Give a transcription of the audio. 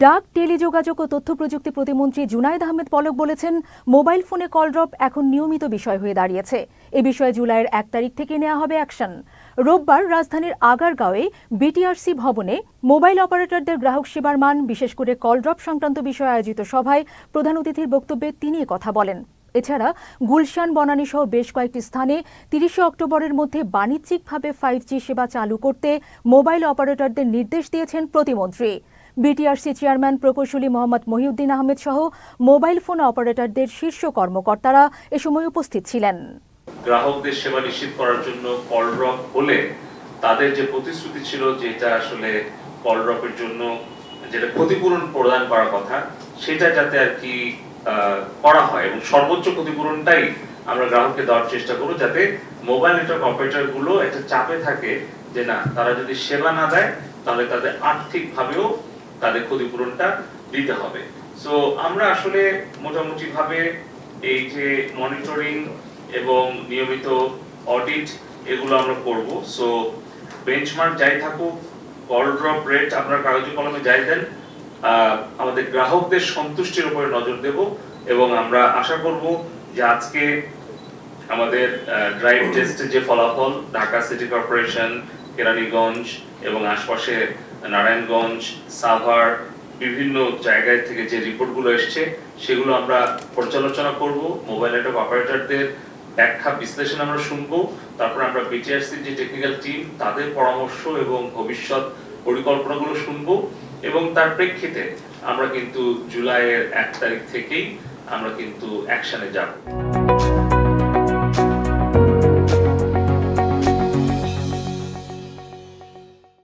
ডাক, টেলিযোগাযোগ ও তথ্য প্রযুক্তি প্রতিমন্ত্রী জুনায়দ আহমেদ পলক বলেছেন, মোবাইল ফোনে কল ড্রপ এখন নিয়মিত বিষয় হয়ে দাঁড়িয়েছে। এ বিষয়ে জুলাইয়ের এক তারিখ থেকে নেওয়া হবে অ্যাকশন। রোববার রাজধানীর আগারগাঁওয়ে বিটিআরসি ভবনে মোবাইল অপারেটরদের গ্রাহক সেবার মান, বিশেষ করে কল ড্রপ সংক্রান্ত বিষয়ে আয়োজিত সভায় প্রধান অতিথির বক্তব্যে তিনি কথা বলেন। এছাড়া গুলশান, বনানী সহ বেশ কয়েকটি স্থানে তিরিশে অক্টোবরের মধ্যে বাণিজ্যিকভাবে ফাইভ জি সেবা চালু করতে মোবাইল অপারেটরদের নির্দেশ দিয়েছেন প্রতিমন্ত্রী। বিটিআরসি চেয়ারম্যান প্রকৌশলী মোহাম্মদ মহিউদ্দিন আহমেদ সহ মোবাইল ফোন অপারেটরদের শীর্ষ কর্মকর্তারা এ সময় উপস্থিত ছিলেন। গ্রাহকদের সেবা নিশ্চিত করার জন্য কল ড্রপ হলে তাদের যে প্রতিশ্রুতি ছিল যেটা আসলে কল ড্রপের জন্য যেটা ক্ষতিপূরণ প্রদান করার কথা, সেটা যাতে আর কি করা হয় এবং সর্বোচ্চ ক্ষতিপূরণটাই আমরা গ্রাহককে দেওয়ার চেষ্টা করব যাতে মোবাইল নেটওয়ার্ক অপারেটরগুলো একটা চাপে থাকে যে না, তারা যদি সেবা না দেয়, তাহলে তাদের আর্থিক ভাবেও তাদের ক্ষতিপূরণটা দিতে হবে। সো আমরা আসলে মোটামুটি ভাবে এই যে মনিটরিং এবং নিয়মিত অডিট এগুলো আমরা করব। সো বেঞ্চমার্ক যাই থাকুক কল ড্রপ রেট আপনারা কাগজে কলমে যাই দেন আমাদের গ্রাহকদের সন্তুষ্টির উপরে নজর দেব এবং আমরা আশা করব যে আজকে আমাদের ড্রাইভ টেস্টের যে ফলাফল, ঢাকা সিটি কর্পোরেশন কেরানীগঞ্জ এবং আশপাশে নারায়ণগঞ্জ, সাভার, বিভিন্ন জায়গায় থেকে যে রিপোর্টগুলো এসছে, সেগুলো আমরা পর্যালোচনা করব। মোবাইল নেটওয়ার্ক অপারেটরদের ব্যাখ্যা বিশ্লেষণ আমরা শুনব। তারপর আমরা বিটিআরসির যে টেকনিক্যাল টিম তাদের পরামর্শ এবং ভবিষ্যৎ পরিকল্পনাগুলো শুনব। এবং তার প্রেক্ষিতে আমরা কিন্তু জুলাইয়ের এক তারিখ থেকেই আমরা কিন্তু অ্যাকশনে যাব।